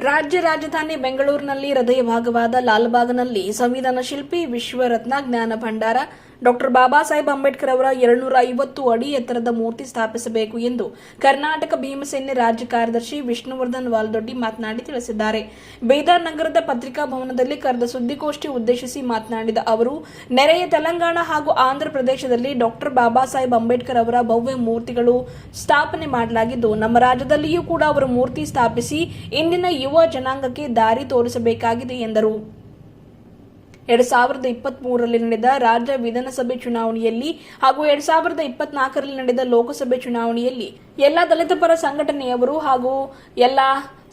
ರಾಜ್ಯ ರಾಜಧಾನಿ ಬೆಂಗಳೂರಿನಲ್ಲಿ ಹೃದಯ ಭಾಗವಾದ ಲಾಲ್ಬಾಗ್ನಲ್ಲಿ ಸಂವಿಧಾನ ಶಿಲ್ಪಿ ವಿಶ್ವರತ್ನ ಜ್ಞಾನ ಭಂಡಾರ ಡಾಕ್ಟರ್ ಬಾಬಾ ಸಾಹೇಬ್ ಅಂಬೇಡ್ಕರ್ ಅವರ ಎರಡ್ನೂರ ಐವತ್ತು ಅಡಿ ಎತ್ತರದ ಮೂರ್ತಿ ಸ್ಥಾಪಿಸಬೇಕು ಎಂದು ಕರ್ನಾಟಕ ಭೀಮಸೇನೆ ರಾಜ್ಯ ಕಾರ್ಯದರ್ಶಿ ವಿಷ್ಣುವರ್ಧನ್ ವಾಲ್ದೊಡ್ಡಿ ಮಾತನಾಡಿ ತಿಳಿಸಿದ್ದಾರೆ. ಬೀದರ್ ನಗರದ ಪತ್ರಿಕಾ ಭವನದಲ್ಲಿ ಕರೆದ ಸುದ್ದಿಗೋಷ್ಠಿ ಉದ್ದೇಶಿಸಿ ಮಾತನಾಡಿದ ಅವರು, ನೆರೆಯ ತೆಲಂಗಾಣ ಹಾಗೂ ಆಂಧ್ರ ಪ್ರದೇಶದಲ್ಲಿ ಡಾಕ್ಟರ್ ಬಾಬಾ ಸಾಹೇಬ್ ಅಂಬೇಡ್ಕರ್ ಅವರ ಭವ್ಯ ಮೂರ್ತಿಗಳು ಸ್ಥಾಪನೆ ಮಾಡಲಾಗಿದ್ದು, ನಮ್ಮ ರಾಜ್ಯದಲ್ಲಿಯೂ ಕೂಡ ಅವರ ಮೂರ್ತಿ ಸ್ಥಾಪಿಸಿ, ಇಂದಿನ ಯುವ ಜನಾಂಗಕ್ಕೆ ದಾರಿ ತೋರಿಸಬೇಕಾಗಿದೆ ಎಂದರು. ಎರಡ್ ಸಾವಿರದ ಇಪ್ಪತ್ತ್ ಮೂರರಲ್ಲಿ ನಡೆದ ರಾಜ್ಯ ವಿಧಾನಸಭೆ ಚುನಾವಣೆಯಲ್ಲಿ ಹಾಗೂ ಎರಡ್ ಸಾವಿರದ ಇಪ್ಪತ್ನಾಲ್ಕರಲ್ಲಿ ನಡೆದ ಲೋಕಸಭೆ ಚುನಾವಣೆಯಲ್ಲಿ ಎಲ್ಲ ದಲಿತ ಪರ ಸಂಘಟನೆಯವರು ಹಾಗೂ ಎಲ್ಲ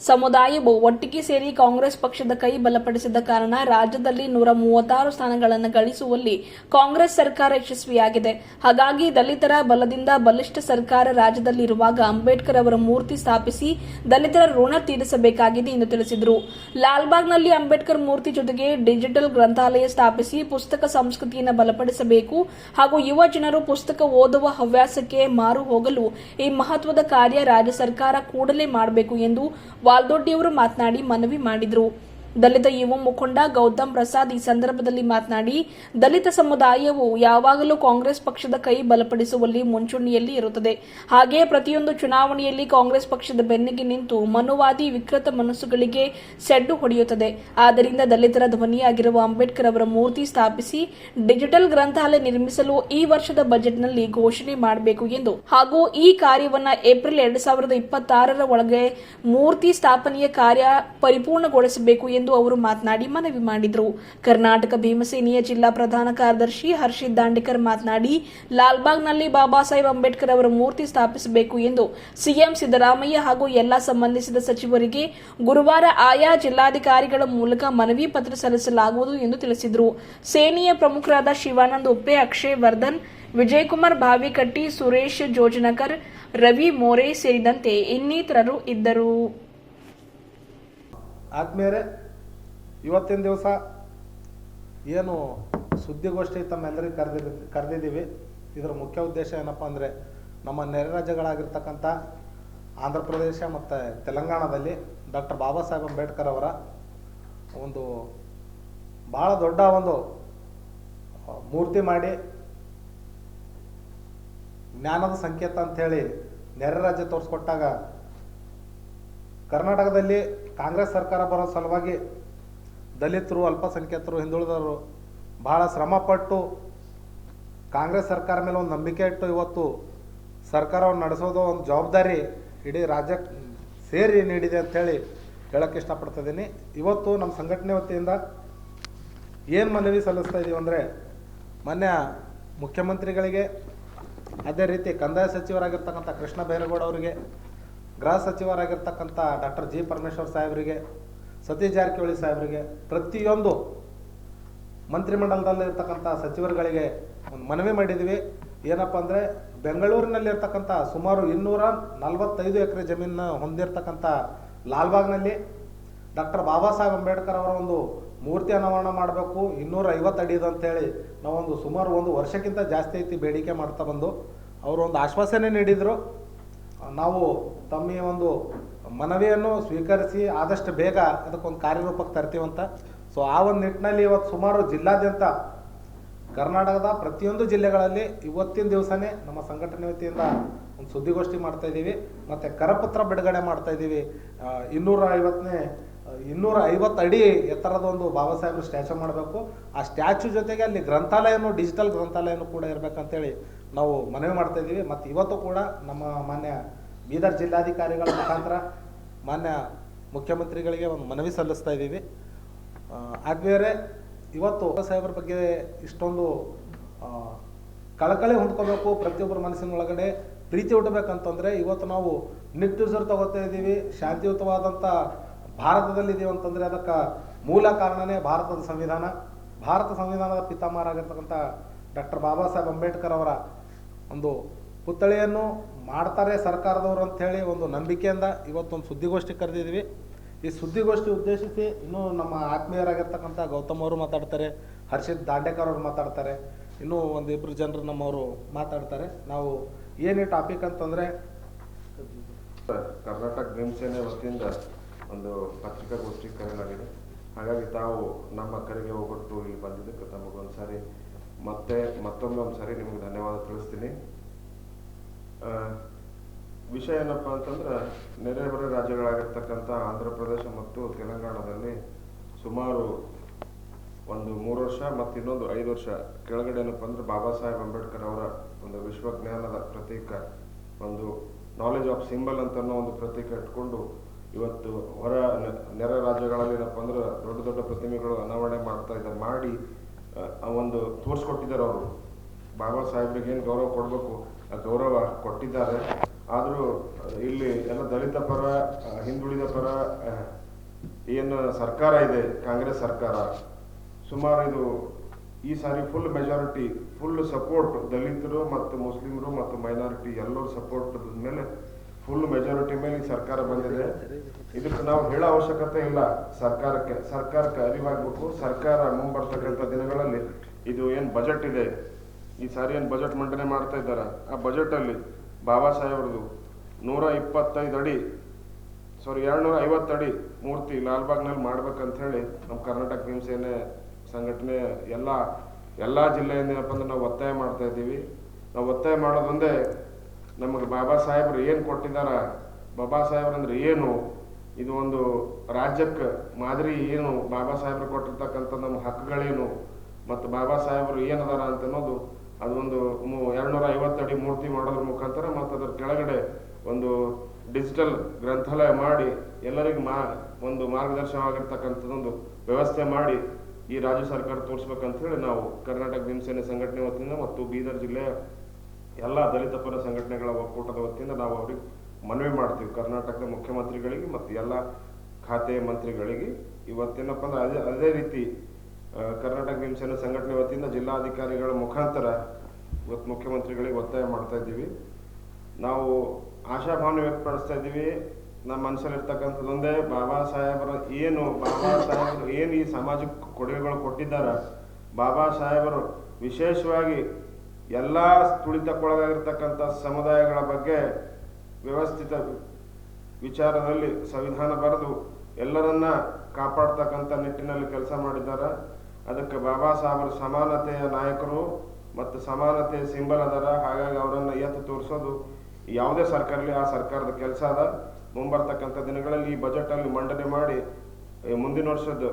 ಸಮುದಾಯವು ಒಟ್ಟಿಗೆ ಸೇರಿ ಕಾಂಗ್ರೆಸ್ ಪಕ್ಷದ ಕೈ ಬಲಪಡಿಸಿದ ಕಾರಣ ರಾಜ್ಯದಲ್ಲಿ ನೂರ ಮೂವತ್ತಾರು ಸ್ಥಾನಗಳನ್ನು ಗಳಿಸುವಲ್ಲಿ ಕಾಂಗ್ರೆಸ್ ಸರ್ಕಾರ ಯಶಸ್ವಿಯಾಗಿದೆ. ಹಾಗಾಗಿ ದಲಿತರ ಬಲದಿಂದ ಬಲಿಷ್ಠ ಸರ್ಕಾರ ರಾಜ್ಯದಲ್ಲಿರುವಾಗ ಅಂಬೇಡ್ಕರ್ ಅವರ ಮೂರ್ತಿ ಸ್ಥಾಪಿಸಿ ದಲಿತರ ಋಣ ತೀರಿಸಬೇಕಾಗಿದೆ ಎಂದು ತಿಳಿಸಿದರು. ಲಾಲ್ಬಾಗ್ನಲ್ಲಿ ಅಂಬೇಡ್ಕರ್ ಮೂರ್ತಿ ಜೊತೆಗೆ ಡಿಜಿಟಲ್ ಗ್ರಂಥಾಲಯ ಸ್ಥಾಪಿಸಿ ಪುಸ್ತಕ ಸಂಸ್ಕೃತಿಯನ್ನು ಬಲಪಡಿಸಬೇಕು ಹಾಗೂ ಯುವ ಜನರು ಪುಸ್ತಕ ಓದುವ ಹವ್ಯಾಸಕ್ಕೆ ಮಾರು ಹೋಗಲು ಈ ಮಹತ್ವದ ಕಾರ್ಯ ರಾಜ್ಯ ಸರ್ಕಾರ ಕೂಡಲೇ ಮಾಡಬೇಕು ಎಂದು ವಾಲ್ದೊಡ್ಡಿಯವರು ಮಾತನಾಡಿ ಮನವಿ ಮಾಡಿದರು. ದಲಿತ ಯುವ ಮುಖಂಡ ಗೌತಮ್ ಪ್ರಸಾದ್ ಈ ಸಂದರ್ಭದಲ್ಲಿ ಮಾತನಾಡಿ, ದಲಿತ ಸಮುದಾಯವು ಯಾವಾಗಲೂ ಕಾಂಗ್ರೆಸ್ ಪಕ್ಷದ ಕೈ ಬಲಪಡಿಸುವಲ್ಲಿ ಮುಂಚೂಣಿಯಲ್ಲಿ ಇರುತ್ತದೆ. ಹಾಗೆಯೇ ಪ್ರತಿಯೊಂದು ಚುನಾವಣೆಯಲ್ಲಿ ಕಾಂಗ್ರೆಸ್ ಪಕ್ಷದ ಬೆನ್ನಿಗೆ ನಿಂತು ಮನುವಾದಿ ವಿಕೃತ ಮನಸ್ಸುಗಳಿಗೆ ಸೆಡ್ಡು ಹೊಡೆಯುತ್ತದೆ. ಆದ್ದರಿಂದ ದಲಿತರ ಧ್ವನಿಯಾಗಿರುವ ಅಂಬೇಡ್ಕರ್ ಅವರ ಮೂರ್ತಿ ಸ್ಥಾಪಿಸಿ, ಡಿಜಿಟಲ್ ಗ್ರಂಥಾಲಯ ನಿರ್ಮಿಸಲು ಈ ವರ್ಷದ ಬಜೆಟ್ನಲ್ಲಿ ಘೋಷಣೆ ಮಾಡಬೇಕು ಎಂದು. ಹಾಗೂ ಈ ಕಾರ್ಯವನ್ನು ಏಪ್ರಿಲ್ ಎರಡ್ ಸಾವಿರದ ಇಪ್ಪತ್ತಾರರ ಒಳಗೆ ಮೂರ್ತಿ ಸ್ಥಾಪನೆಯ ಕಾರ್ಯ ಪರಿಪೂರ್ಣಗೊಳಿಸಬೇಕು ಎಂದು ಅವರು ಮಾತನಾಡಿ ಮನವಿ ಮಾಡಿದರು. ಕರ್ನಾಟಕ ಭೀಮಸೇನೆಯ ಜಿಲ್ಲಾ ಪ್ರಧಾನ ಕಾರ್ಯದರ್ಶಿ ಹರ್ಷಿತ್ ದಾಂಡೇಕರ್ ಮಾತನಾಡಿ, ಲಾಲ್ಬಾಗ್ನಲ್ಲಿ ಬಾಬಾ ಸಾಹೇಬ್ ಅಂಬೇಡ್ಕರ್ ಅವರ ಮೂರ್ತಿ ಸ್ಥಾಪಿಸಬೇಕು ಎಂದು ಸಿಎಂ ಸಿದ್ದರಾಮಯ್ಯ ಹಾಗೂ ಎಲ್ಲ ಸಂಬಂಧಿಸಿದ ಸಚಿವರಿಗೆ ಗುರುವಾರ ಆಯಾ ಜಿಲ್ಲಾಧಿಕಾರಿಗಳ ಮೂಲಕ ಮನವಿ ಪತ್ರ ಸಲ್ಲಿಸಲಾಗುವುದು ಎಂದು ತಿಳಿಸಿದರು. ಸೇನೆಯ ಪ್ರಮುಖರಾದ ಶಿವಾನಂದ್ ಉಪ್ಪೆ, ಅಕ್ಷಯ್ ವರ್ಧನ್, ವಿಜಯಕುಮಾರ್ ಭಾವಿಕಟ್ಟಿ ಸುರೇಶ್ ಜೋಜನಕರ್, ರವಿ ಮೋರೆ ಸೇರಿದಂತೆ ಇನ್ನಿತರರು ಇದ್ದರು. ಇವತ್ತಿನ ದಿವಸ ಏನು ಸುದ್ದಿಗೋಷ್ಠಿ ತಮ್ಮೆಲ್ಲರಿಗೂ ಕರೆದಿ, ಕರೆದಿದ್ದೀವಿ. ಇದರ ಮುಖ್ಯ ಉದ್ದೇಶ ಏನಪ್ಪ ಅಂದರೆ ನಮ್ಮ ನೆರೆ ರಾಜ್ಯಗಳಾಗಿರ್ತಕ್ಕಂಥ ಆಂಧ್ರ ಪ್ರದೇಶ ಮತ್ತು ತೆಲಂಗಾಣದಲ್ಲಿ ಡಾಕ್ಟರ್ ಬಾಬಾ ಸಾಹೇಬ್ ಅಂಬೇಡ್ಕರ್ ಅವರ ಒಂದು ಭಾಳ ದೊಡ್ಡ ಒಂದು ಮೂರ್ತಿ ಮಾಡಿ ಜ್ಞಾನದ ಸಂಕೇತ ಅಂಥೇಳಿ ನೆರೆ ರಾಜ್ಯ ತೋರಿಸ್ಕೊಟ್ಟಾಗ ಕರ್ನಾಟಕದಲ್ಲಿ ಕಾಂಗ್ರೆಸ್ ಸರ್ಕಾರ ಬರೋ ಸಲುವಾಗಿ ದಲಿತರು, ಅಲ್ಪಸಂಖ್ಯಾತರು, ಹಿಂದುಳಿದವರು ಬಹಳ ಶ್ರಮಪಟ್ಟು ಕಾಂಗ್ರೆಸ್ ಸರ್ಕಾರ ಮೇಲೆ ಒಂದು ನಂಬಿಕೆ ಇಟ್ಟು ಇವತ್ತು ಸರ್ಕಾರವನ್ನು ನಡೆಸೋದು ಒಂದು ಜವಾಬ್ದಾರಿ ಇಡೀ ರಾಜ್ಯಕ್ಕೆ ಸೇರಿ ನೀಡಿದೆ ಅಂಥೇಳಿ ಹೇಳೋಕ್ಕೆ ಇಷ್ಟಪಡ್ತಿದ್ದೀನಿ. ಇವತ್ತು ನಮ್ಮ ಸಂಘಟನೆ ವತಿಯಿಂದ ಏನು ಮನವಿ ಸಲ್ಲಿಸ್ತಾ ಇದ್ದೀವಿ ಅಂದರೆ ಮೊನ್ನೆ ಮುಖ್ಯಮಂತ್ರಿಗಳಿಗೆ, ಅದೇ ರೀತಿ ಕಂದಾಯ ಸಚಿವರಾಗಿರ್ತಕ್ಕಂಥ ಕೃಷ್ಣ ಬೈರೇಗೌಡ ಅವರಿಗೆ, ಗೃಹ ಸಚಿವರಾಗಿರ್ತಕ್ಕಂಥ ಡಾಕ್ಟರ್ ಜಿ ಪರಮೇಶ್ವರ್ ಸಾಹೇಬರಿಗೆ ಸತೀಶ್ ಜಾರಕಿಹೊಳಿ ಸಾಹೇಬರಿಗೆ ಪ್ರತಿಯೊಂದು ಮಂತ್ರಿಮಂಡಲದಲ್ಲಿ ಇರ್ತಕ್ಕಂಥ ಸಚಿವರುಗಳಿಗೆ ಒಂದು ಮನವಿ ಮಾಡಿದ್ವಿ. ಏನಪ್ಪ ಅಂದರೆ ಬೆಂಗಳೂರಿನಲ್ಲಿರ್ತಕ್ಕಂಥ ಸುಮಾರು ಇನ್ನೂರ ನಲವತ್ತೈದು ಎಕರೆ ಜಮೀನನ್ನ ಹೊಂದಿರತಕ್ಕಂಥ ಲಾಲ್ಬಾಗ್ನಲ್ಲಿ ಡಾಕ್ಟರ್ ಬಾಬಾ ಸಾಹೇಬ್ ಅಂಬೇಡ್ಕರ್ ಅವರ ಒಂದು ಮೂರ್ತಿ ಅನಾವರಣ ಮಾಡಬೇಕು. ಇನ್ನೂರ ಐವತ್ತು ಅಡಿದು ಅಂತೇಳಿ ನಾವೊಂದು ಸುಮಾರು ಒಂದು ವರ್ಷಕ್ಕಿಂತ ಜಾಸ್ತಿ ಐತಿ ಬೇಡಿಕೆ ಮಾಡ್ತಾ ಬಂದು. ಅವರು ಒಂದು ಆಶ್ವಾಸನೆ ನೀಡಿದರು. ನಾವು ತಮ್ಮ ಒಂದು ಮನವಿಯನ್ನು ಸ್ವೀಕರಿಸಿ ಆದಷ್ಟು ಬೇಗ ಅದಕ್ಕೊಂದು ಕಾರ್ಯರೂಪಕ್ಕೆ ತರ್ತೀವಂತ. ಸೊ ಆ ಒಂದು ನಿಟ್ಟಿನಲ್ಲಿ ಇವತ್ತು ಸುಮಾರು ಜಿಲ್ಲಾದ್ಯಂತ ಕರ್ನಾಟಕದ ಪ್ರತಿಯೊಂದು ಜಿಲ್ಲೆಗಳಲ್ಲಿ ಇವತ್ತಿನ ದಿವಸನೇ ನಮ್ಮ ಸಂಘಟನೆ ವತಿಯಿಂದ ಒಂದು ಸುದ್ದಿಗೋಷ್ಠಿ ಮಾಡ್ತಾ ಇದ್ದೀವಿ. ಮತ್ತು ಕರಪತ್ರ ಬಿಡುಗಡೆ ಮಾಡ್ತಾ ಇದ್ದೀವಿ. ಇನ್ನೂರ ಐವತ್ತನೇ, ಇನ್ನೂರ ಐವತ್ತು ಅಡಿ ಎತ್ತರದ ಒಂದು ಬಾಬಾ ಸಾಹೇಬ್ರು ಸ್ಟ್ಯಾಚು ಮಾಡಬೇಕು. ಆ ಸ್ಟ್ಯಾಚು ಜೊತೆಗೆ ಅಲ್ಲಿ ಗ್ರಂಥಾಲಯನೂ, ಡಿಜಿಟಲ್ ಗ್ರಂಥಾಲಯನೂ ಕೂಡ ಇರಬೇಕಂತೇಳಿ ನಾವು ಮನವಿ ಮಾಡ್ತಾ ಇದ್ದೀವಿ. ಮತ್ತು ಇವತ್ತು ಕೂಡ ನಮ್ಮ ಮಾನ್ಯ ಬೀದರ್ ಜಿಲ್ಲಾಧಿಕಾರಿಗಳ ಮುಖಾಂತರ ಮಾನ್ಯ ಮುಖ್ಯಮಂತ್ರಿಗಳಿಗೆ ಒಂದು ಮನವಿ ಸಲ್ಲಿಸ್ತಾ ಇದ್ದೀವಿ. ಆಗ್ಬೇರೆ ಇವತ್ತು ಸಾಹೇಬರ ಬಗ್ಗೆ ಇಷ್ಟೊಂದು ಕಳಕಳಿ ಹೊಂದ್ಕೋಬೇಕು, ಪ್ರತಿಯೊಬ್ಬರ ಮನಸ್ಸಿನ ಒಳಗಡೆ ಪ್ರೀತಿ ಹುಟ್ಟಬೇಕಂತಂದರೆ ಇವತ್ತು ನಾವು ನಿಟ್ಟುಸಿರು ತಗೋತಾ ಇದ್ದೀವಿ. ಶಾಂತಿಯುತವಾದಂಥ ಭಾರತದಲ್ಲಿ ಇದೀವಿ ಅಂತಂದ್ರೆ ಅದಕ್ಕೆ ಮೂಲ ಕಾರಣನೇ ಭಾರತದ ಸಂವಿಧಾನ. ಭಾರತ ಸಂವಿಧಾನದ ಪಿತಾಮಹರಾಗಿರ್ತಕ್ಕಂಥ ಡಾಕ್ಟರ್ ಬಾಬಾ ಸಾಹೇಬ್ ಅಂಬೇಡ್ಕರ್ ಅವರ ಒಂದು ಪುತ್ಥಳಿಯನ್ನು ಮಾಡ್ತಾರೆ ಸರ್ಕಾರದವರು ಅಂಥೇಳಿ ಒಂದು ನಂಬಿಕೆಯಿಂದ ಇವತ್ತೊಂದು ಸುದ್ದಿಗೋಷ್ಠಿ ಕರೆದಿದ್ದೀವಿ. ಈ ಸುದ್ದಿಗೋಷ್ಠಿ ಉದ್ದೇಶಿಸಿ ಇನ್ನೂ ನಮ್ಮ ಆತ್ಮೀಯರಾಗಿರ್ತಕ್ಕಂಥ ಗೌತಮ್ ಅವರು ಮಾತಾಡ್ತಾರೆ, ಹರ್ಷಿತ್ ದಾಂಡೇಕರ್ ಅವರು ಮಾತಾಡ್ತಾರೆ, ಇನ್ನೂ ಒಂದಿಬ್ಬರು ಜನರು ನಮ್ಮವರು ಮಾತಾಡ್ತಾರೆ. ನಾವು ಏನು ಟಾಪಿಕ್ ಅಂತಂದರೆ ಕರ್ನಾಟಕ ಭೀಮಸೇನೆ ವತಿಯಿಂದ ಒಂದು ಪತ್ರಿಕಾಗೋಷ್ಠಿ ಕರೆಯಲಾಗಿದೆ. ಹಾಗಾಗಿ ತಾವು ನಮ್ಮ ಕರೆಗೆ ಹೋಗ್ಬಿಟ್ಟು ಇಲ್ಲಿ ಬಂದಿದ್ದಕ್ಕೆ ತಮಗೊಂದು ಸಾರಿ ಮತ್ತೆ ಮತ್ತೊಮ್ಮೆ ಒಂದು ಸಾರಿ ನಿಮಗೆ ಧನ್ಯವಾದ ತಿಳಿಸ್ತೀನಿ. ವಿಷಯ ಏನಪ್ಪ ಅಂತಂದ್ರೆ ನೆರೆಹೊರೆ ರಾಜ್ಯಗಳಾಗಿರ್ತಕ್ಕಂಥ ಆಂಧ್ರ ಪ್ರದೇಶ ಮತ್ತು ತೆಲಂಗಾಣದಲ್ಲಿ ಸುಮಾರು ಒಂದು ಮೂರು ವರ್ಷ ಮತ್ತು ಇನ್ನೊಂದು ಐದು ವರ್ಷ ಕೆಳಗಡೆ ಏನಪ್ಪ ಅಂದ್ರೆ ಬಾಬಾ ಸಾಹೇಬ್ ಅಂಬೇಡ್ಕರ್ ಅವರ ಒಂದು ವಿಶ್ವಜ್ಞಾನದ ಪ್ರತೀಕ ಒಂದು ನಾಲೆಜ್ ಆಫ್ ಸಿಂಬಲ್ ಅಂತ ಒಂದು ಪ್ರತೀಕ ಇಟ್ಕೊಂಡು ಇವತ್ತು ಹೊರ ನೆರೆ ರಾಜ್ಯಗಳಲ್ಲಿ ಏನಪ್ಪ ಅಂದ್ರೆ ದೊಡ್ಡ ದೊಡ್ಡ ಪ್ರತಿಮೆಗಳು ಅನಾವರಣೆ ಮಾಡ್ತಾ ಇದ್ದಾರೆ ಮಾಡಿ ಆ, ಒಂದು ತೋರಿಸ್ಕೊಟ್ಟಿದ್ದಾರೆ ಅವರು. ಬಾಬಾ ಸಾಹೇಬ್ರಿಗೆ ಏನು ಗೌರವ ಕೊಡಬೇಕು? ಗೌರವ ಕೊಟ್ಟಿದ್ದಾರೆ. ಆದರೂ ಇಲ್ಲಿ ಎಲ್ಲ ದಲಿತ ಪರ ಹಿಂದುಳಿದ ಪರ ಏನು ಸರ್ಕಾರ ಇದೆ, ಕಾಂಗ್ರೆಸ್ ಸರ್ಕಾರ. ಸುಮಾರು ಇದು ಈ ಸಾರಿ ಫುಲ್ ಮೆಜಾರಿಟಿ ಫುಲ್ ಸಪೋರ್ಟ್ ದಲಿತರು ಮತ್ತು ಮುಸ್ಲಿಮರು ಮತ್ತು ಮೈನಾರಿಟಿ ಎಲ್ಲರೂ ಸಪೋರ್ಟ್ ಮೇಲೆ ಫುಲ್ ಮೆಜಾರಿಟಿ ಮೇಲೆ ಈ ಸರ್ಕಾರ ಬಂದಿದೆ. ಇದಕ್ಕೆ ನಾವು ಹೇಳೋ ಅವಶ್ಯಕತೆ ಇಲ್ಲ ಸರ್ಕಾರಕ್ಕೆ. ಸರ್ಕಾರಕ್ಕೆ ಅರಿವಾಗಬೇಕು. ಸರ್ಕಾರ ಮುಂಬರ್ತಕ್ಕಂಥ ದಿನಗಳಲ್ಲಿ ಇದು ಏನು ಬಜೆಟ್ ಇದೆ. ಈ ಸಾರಿ ಏನು ಬಜೆಟ್ ಮಂಡನೆ ಮಾಡ್ತಾ ಇದ್ದಾರೆ. ಆ ಬಜೆಟಲ್ಲಿ ಬಾಬಾ ಸಾಹೇಬ್ರದ್ದು ನೂರ ಇಪ್ಪತ್ತೈದು ಅಡಿ ಸಾರಿ ಎರಡ್ನೂರ ಐವತ್ತು ಅಡಿ ಮೂರ್ತಿ ಲಾಲ್ಬಾಗ್ನಲ್ಲಿ ಮಾಡ್ಬೇಕಂತ ಹೇಳಿ ನಮ್ಮ ಕರ್ನಾಟಕ ಭೀಮಸೇನೆ ಸಂಘಟನೆ ಎಲ್ಲ ಎಲ್ಲ ಜಿಲ್ಲೆಯಿಂದ ಏನಪ್ಪ ಅಂದ್ರೆ ನಾವು ಒತ್ತಾಯ ಮಾಡ್ತಾ ಇದ್ದೀವಿ. ನಾವು ಒತ್ತಾಯ ಮಾಡೋದೊಂದೇ ನಮಗೆ ಬಾಬಾ ಸಾಹೇಬ್ರು ಏನು ಕೊಟ್ಟಿದ್ದಾರೆ, ಬಾಬಾ ಸಾಹೇಬ್ರಂದ್ರೆ ಏನು, ಇದು ಒಂದು ರಾಜ್ಯಕ್ಕೆ ಮಾದರಿ ಏನು, ಬಾಬಾ ಸಾಹೇಬ್ರು ಕೊಟ್ಟಿರ್ತಕ್ಕಂಥ ನಮ್ಮ ಹಕ್ಕುಗಳೇನು, ಮತ್ತು ಬಾಬಾ ಸಾಹೇಬರು ಏನದಾರ ಅಂತ ಅನ್ನೋದು ಅದೊಂದು ಎರಡ್ನೂರ ಐವತ್ತು ಅಡಿ ಮೂರ್ತಿ ಮಾಡೋದ್ರ ಮುಖಾಂತರ ಮತ್ತು ಅದರ ಕೆಳಗಡೆ ಒಂದು ಡಿಜಿಟಲ್ ಗ್ರಂಥಾಲಯ ಮಾಡಿ ಎಲ್ಲರಿಗೂ ಮಾ ಒಂದು ಮಾರ್ಗದರ್ಶನವಾಗಿರ್ತಕ್ಕಂಥದ್ದೊಂದು ವ್ಯವಸ್ಥೆ ಮಾಡಿ ಈ ರಾಜ್ಯ ಸರ್ಕಾರ ತೋರಿಸ್ಬೇಕಂತ ಹೇಳಿ ನಾವು ಕರ್ನಾಟಕ ಭೀಮಸೇನೆ ಸಂಘಟನೆ ವತಿಯಿಂದ ಮತ್ತು ಬೀದರ್ ಜಿಲ್ಲೆಯ ಎಲ್ಲ ದಲಿತ ಪರ ಸಂಘಟನೆಗಳ ಒಕ್ಕೂಟದ ವತಿಯಿಂದ ನಾವು ಅವ್ರಿಗೆ ಮನವಿ ಮಾಡ್ತೀವಿ. ಕರ್ನಾಟಕದ ಮುಖ್ಯಮಂತ್ರಿಗಳಿಗೆ ಮತ್ತು ಎಲ್ಲ ಖಾತೆ ಮಂತ್ರಿಗಳಿಗೆ. ಇವತ್ತೇನಪ್ಪ ಅಂದ್ರೆ ಅದೇ ಅದೇ ರೀತಿ ಕರ್ನಾಟಕ ಭೀಮಸೇನ ಸಂಘಟನೆ ವತಿಯಿಂದ ಜಿಲ್ಲಾಧಿಕಾರಿಗಳ ಮುಖಾಂತರ ಇವತ್ತು ಮುಖ್ಯಮಂತ್ರಿಗಳಿಗೆ ಒತ್ತಾಯ ಮಾಡ್ತಾ ಇದ್ದೀವಿ. ನಾವು ಆಶಾಭಾವನೆ ವ್ಯಕ್ತಪಡಿಸ್ತಾ ಇದ್ದೀವಿ. ನಮ್ಮ ಮನಸ್ಸಲ್ಲಿರ್ತಕ್ಕಂಥದ್ದೊಂದೇ ಬಾಬಾ ಸಾಹೇಬರ ಏನು, ಬಾಬಾ ಸಾಹೇಬರು ಏನು ಈ ಸಮಾಜಕ್ಕೆ ಕೊಡುಗೆಗಳು ಕೊಟ್ಟಿದ್ದಾರೆ, ಬಾಬಾ ಸಾಹೇಬರು ವಿಶೇಷವಾಗಿ ಎಲ್ಲ ತುಳಿತಕ್ಕೊಳಗಾಗಿರ್ತಕ್ಕಂಥ ಸಮುದಾಯಗಳ ಬಗ್ಗೆ ವ್ಯವಸ್ಥಿತ ವಿಚಾರದಲ್ಲಿ ಸಂವಿಧಾನ ಬರೆದು ಎಲ್ಲರನ್ನ ಕಾಪಾಡ್ತಕ್ಕಂಥ ನಿಟ್ಟಿನಲ್ಲಿ ಕೆಲಸ ಮಾಡಿದ್ದಾರೆ. ಅದಕ್ಕೆ ಬಾಬಾ ಸಾಹೇಬರು ಸಮಾನತೆಯ ನಾಯಕರು ಮತ್ತು ಸಮಾನತೆಯ ಸಿಂಬಲ್ ಅದರ. ಹಾಗಾಗಿ ಅವರನ್ನು ಎತ್ತು ತೋರಿಸೋದು ಯಾವುದೇ ಸರ್ಕಾರಲ್ಲಿ ಆ ಸರ್ಕಾರದ ಕೆಲಸ ಅದ. ಮುಂಬರ್ತಕ್ಕಂಥ ದಿನಗಳಲ್ಲಿ ಈ ಬಜೆಟಲ್ಲಿ ಮಂಡನೆ ಮಾಡಿ ಮುಂದಿನ ವರ್ಷದ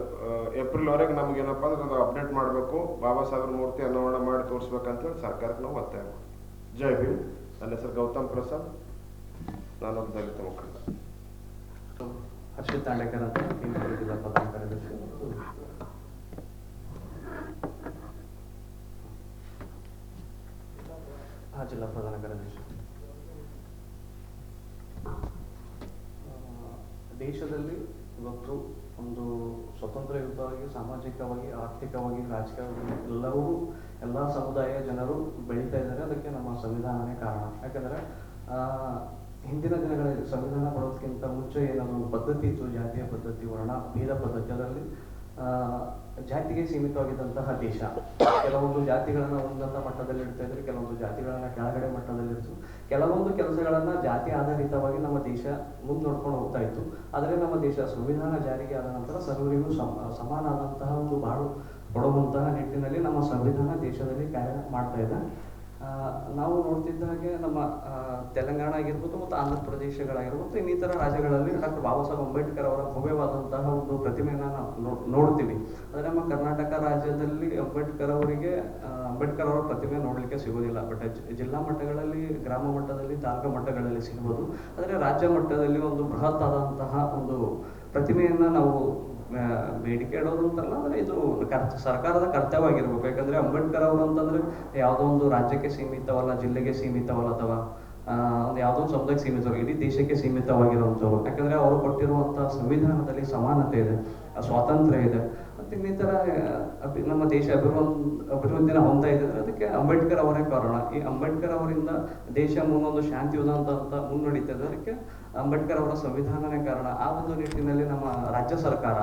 ಏಪ್ರಿಲ್ವರೆಗೆ ನಮಗೇನಪ್ಪ ಅಂದ್ರೆ ಅದು ಅಪ್ಡೇಟ್ ಮಾಡಬೇಕು. ಬಾಬಾ ಸಾಹೇಬ್ರ ಮೂರ್ತಿ ಅನಾವರಣ ಮಾಡಿ ತೋರಿಸ್ಬೇಕಂತೇಳಿ ಸರ್ಕಾರಕ್ಕೆ ನಾವು ಒತ್ತಾಯ ಮಾಡ್ತೀವಿ. ಜೈ ಭೀಮ್. ನನ್ನ ಹೆಸರು ಗೌತಮ್ ಪ್ರಸಾದ್. ನಾನು ದಲಿತ ಮುಖಂಡ. ಹರ್ಷಿತ್ ತಾಂಡೇಕರ್ ಅಂತ ಕೇಂದ್ರ ಜಿಲ್ಲಾ ಪ್ರಧಾನ ಕಾರ್ಯದರ್ಶಿ. ದೇಶದಲ್ಲಿ ಇವತ್ತು ಒಂದು ಸ್ವತಂತ್ರಯುತವಾಗಿ ಸಾಮಾಜಿಕವಾಗಿ, ಆರ್ಥಿಕವಾಗಿ, ರಾಜಕೀಯವಾಗಿ ಎಲ್ಲವೂ, ಎಲ್ಲ ಸಮುದಾಯ ಜನರು ಬೆಳೀತಾ ಇದ್ದಾರೆ. ಅದಕ್ಕೆ ನಮ್ಮ ಸಂವಿಧಾನನೇ ಕಾರಣ. ಯಾಕಂದರೆ ಹಿಂದಿನ ದಿನಗಳಲ್ಲಿ ಸಂವಿಧಾನ ಕೊಡೋದಕ್ಕಿಂತ ಮುಂಚೆ ಏನಾದರೂ ಪದ್ಧತಿ ಇತ್ತು, ಜಾತಿಯ ಪದ್ಧತಿ, ವರ್ಣ, ಭೇದ ಪದ್ಧತಿ, ಅದರಲ್ಲಿ ಜಾತಿಗೆ ಸೀಮಿತವಾಗಿದ್ದಂತಹ ದೇಶ. ಕೆಲವೊಂದು ಜಾತಿಗಳನ್ನ ಒಂದಂತ ಮಟ್ಟದಲ್ಲಿ ಇಡ್ತಾ ಇದ್ರೆ ಕೆಲವೊಂದು ಜಾತಿಗಳನ್ನ ಕೆಳಗಡೆ ಮಟ್ಟದಲ್ಲಿ ಇರ್ತು ಕೆಲವೊಂದು ಕೆಲಸಗಳನ್ನ ಜಾತಿ ಆಧಾರಿತವಾಗಿ ನಮ್ಮ ದೇಶ ಮುಂದೆ ನೋಡ್ಕೊಂಡು ಹೋಗ್ತಾ ಇತ್ತು. ಆದರೆ ನಮ್ಮ ದೇಶ ಸಂವಿಧಾನ ಜಾರಿಗೆ ಆದ ನಂತರ ಸರ್ವರಿಗೂ ಸಮ, ಸಮಾನಾದಂತಹ ಒಂದು ಬಾಳು ಕೊಡುವಂತಹ ನಿಟ್ಟಿನಲ್ಲಿ ನಮ್ಮ ಸಂವಿಧಾನ ದೇಶದಲ್ಲಿ ಕಾರ್ಯ ಮಾಡ್ತಾ ಇದೆ. ನಾವು ನೋಡ್ತಿದ್ದ ಹಾಗೆ ನಮ್ಮ ತೆಲಂಗಾಣ ಆಗಿರ್ಬೋದು ಮತ್ತು ಆಂಧ್ರ ಪ್ರದೇಶಗಳಾಗಿರ್ಬೋದು, ಇನ್ನಿತರ ರಾಜ್ಯಗಳಲ್ಲಿ ಡಾಕ್ಟರ್ ಬಾಬಾ ಸಾಹೇಬ್ ಅಂಬೇಡ್ಕರ್ ಅವರ ಭವ್ಯವಾದಂತಹ ಒಂದು ಪ್ರತಿಮೆಯನ್ನು ನಾವು ನೋಡ್ತೀವಿ. ಆದರೆ ನಮ್ಮ ಕರ್ನಾಟಕ ರಾಜ್ಯದಲ್ಲಿ ಅಂಬೇಡ್ಕರ್ ಅವರಿಗೆ ಅಂಬೇಡ್ಕರ್ ಅವರ ಪ್ರತಿಮೆ ನೋಡಲಿಕ್ಕೆ ಸಿಗೋದಿಲ್ಲ ಬಟ್ ಜಿಲ್ಲಾ ಮಟ್ಟಗಳಲ್ಲಿ, ಗ್ರಾಮ ಮಟ್ಟದಲ್ಲಿ, ತಾಲೂಕು ಮಟ್ಟಗಳಲ್ಲಿ ಸಿಗ್ಬೋದು. ಆದರೆ ರಾಜ್ಯ ಮಟ್ಟದಲ್ಲಿ ಒಂದು ಬೃಹತ್ ಆದಂತಹ ಒಂದು ಪ್ರತಿಮೆಯನ್ನ ನಾವು ಬೇಡಿಕೆ ಇಡೋದು ಅಂತಲ್ಲ, ಅಂದರೆ ಇದು ಕರ್ತ ಸರ್ಕಾರದ ಕರ್ತವ್ಯ ಯಾಕಂದರೆ ಅಂಬೇಡ್ಕರ್ ಅವರು ಅಂತಂದ್ರೆ ಯಾವುದೋ ಒಂದು ರಾಜ್ಯಕ್ಕೆ ಸೀಮಿತವಲ್ಲ, ಜಿಲ್ಲೆಗೆ ಸೀಮಿತವಲ್ಲ ಅಥವಾ ಒಂದು ಯಾವುದೋ ಒಂದು ಸಮುದಾಯಕ್ಕೆ ಸೀಮಿತವಲ್ಲ, ಇಡೀ ದೇಶಕ್ಕೆ ಸೀಮಿತವಾಗಿರುವಂಥವ್ರು. ಯಾಕಂದ್ರೆ ಅವರು ಕೊಟ್ಟಿರುವಂಥ ಸಂವಿಧಾನದಲ್ಲಿ ಸಮಾನತೆ ಇದೆ, ಸ್ವಾತಂತ್ರ್ಯ ಇದೆ. ಇನ್ನಿತರ ನಮ್ಮ ದೇಶ ಅಭಿವೃದ್ಧಿ ಅಭಿವೃದ್ಧಿನ ಹೊಂದ ಇದೆ. ಅದಕ್ಕೆ ಅಂಬೇಡ್ಕರ್ ಅವರೇ ಕಾರಣ. ಈ ಅಂಬೇಡ್ಕರ್ ಅವರಿಂದ ದೇಶ ಮುಂದೊಂದು ಶಾಂತಿಯುತ ಅಂತ ಇದೆ ಅದಕ್ಕೆ ಅಂಬೇಡ್ಕರ್ ಅವರ ಸಂವಿಧಾನನೇ ಕಾರಣ. ಆ ಒಂದು ನಿಟ್ಟಿನಲ್ಲಿ ನಮ್ಮ ರಾಜ್ಯ ಸರ್ಕಾರ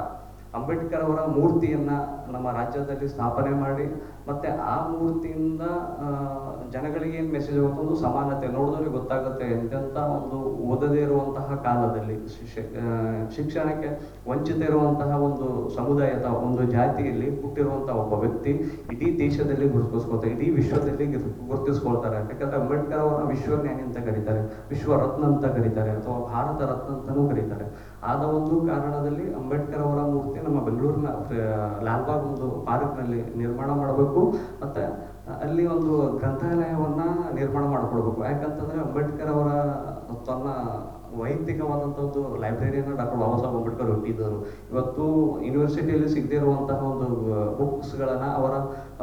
ಅಂಬೇಡ್ಕರ್ ಅವರ ಮೂರ್ತಿಯನ್ನ ನಮ್ಮ ರಾಜ್ಯದಲ್ಲಿ ಸ್ಥಾಪನೆ ಮಾಡಿ, ಮತ್ತೆ ಆ ಮೂರ್ತಿಯಿಂದ ಜನಗಳಿಗೆ ಏನು ಮೆಸೇಜ್ ಒಂದು ಸಮಾನತೆ ನೋಡಿದ್ರೆ ಗೊತ್ತಾಗುತ್ತೆ ಎಂತೆಂಥ ಒಂದು ಓದದೇ ಇರುವಂತಹ ಕಾಲದಲ್ಲಿ ಶಿಕ್ಷಣಕ್ಕೆ ವಂಚಿತ ಇರುವಂತಹ ಒಂದು ಸಮುದಾಯದ ಒಂದು ಜಾತಿಯಲ್ಲಿ ಹುಟ್ಟಿರುವಂತಹ ಒಬ್ಬ ವ್ಯಕ್ತಿ ಇಡೀ ದೇಶದಲ್ಲಿ ಗುರುತಿಸ್ಕೊಳ್ತಾರೆ ಇಡೀ ವಿಶ್ವದಲ್ಲಿ ಗುರ್- ಗುರುತಿಸ್ಕೊಳ್ತಾರೆ. ಯಾಕಂದ್ರೆ ಅಂಬೇಡ್ಕರ್ ಅವರ ವಿಶ್ವಜ್ಞಾನಿ ಅಂತ ಕರೀತಾರೆ ವಿಶ್ವ ರತ್ನ ಅಂತ ಕರೀತಾರೆ, ಅಥವಾ ಭಾರತ ರತ್ನ ಅಂತಲೂ ಕರೀತಾರೆ. ಆದ ಒಂದು ಕಾರಣದಲ್ಲಿ ಅಂಬೇಡ್ಕರ್ ಅವರ ಮೂರ್ತಿ ನಮ್ಮ ಬೆಂಗಳೂರಿನ ಲಾಲ್ಬಾಗ್ ಒಂದು ಪಾರ್ಕ್ನಲ್ಲಿ ನಿರ್ಮಾಣ ಮಾಡಬೇಕು. ಮತ್ತೆ ಅಲ್ಲಿ ಒಂದು ಗ್ರಂಥಾಲಯವನ್ನ ನಿರ್ಮಾಣ ಮಾಡಿಕೊಡ್ಬೇಕು. ಯಾಕಂತಂದ್ರೆ ಅಂಬೇಡ್ಕರ್ ಅವರ ತನ್ನ ವೈಯಕ್ತಿಕವಾದಂಥ ಒಂದು ಲೈಬ್ರರಿಯನ್ನು ಡಾಕ್ಟರ್ ಬಾಬಾ ಸಾಹೇಬ್ ಅಂಬೇಡ್ಕರ್ ಹುಟ್ಟಿದ್ದರು ಇವತ್ತು ಯೂನಿವರ್ಸಿಟಿಯಲ್ಲಿ ಸಿಗದೇ ಇರುವಂತಹ ಒಂದು ಬುಕ್ಸ್ಗಳನ್ನು ಅವರ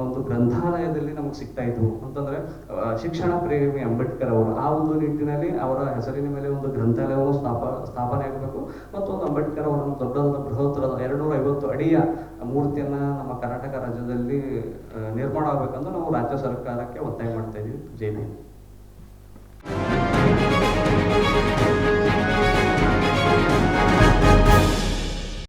ಒಂದು ಗ್ರಂಥಾಲಯದಲ್ಲಿ ನಮಗೆ ಸಿಗ್ತಾ ಇದ್ವು. ಅಂತಂದ್ರೆ ಶಿಕ್ಷಣ ಪ್ರೇಮಿ ಅಂಬೇಡ್ಕರ್ ಅವರು ಆ ಒಂದು ನಿಟ್ಟಿನಲ್ಲಿ ಅವರ ಹೆಸರಿನ ಮೇಲೆ ಒಂದು ಗ್ರಂಥಾಲಯವನ್ನು ಸ್ಥಾಪ, ಸ್ಥಾಪನೆ ಆಗಬೇಕು. ಮತ್ತು ಒಂದು ಅಂಬೇಡ್ಕರ್ ಅವರ ಒಂದು ದೊಡ್ಡದಾದ ಬೃಹತ್ತರದ ಎರಡ್ನೂರ ಐವತ್ತು ಅಡಿಯ ಮೂರ್ತಿಯನ್ನ ನಮ್ಮ ಕರ್ನಾಟಕ ರಾಜ್ಯದಲ್ಲಿ ನಿರ್ಮಾಣ ಆಗ್ಬೇಕಂದ್ರೆ ನಾವು ರಾಜ್ಯ ಸರ್ಕಾರಕ್ಕೆ ಒತ್ತಾಯ ಮಾಡ್ತಾ ಇದ್ದೀವಿ ಜೈ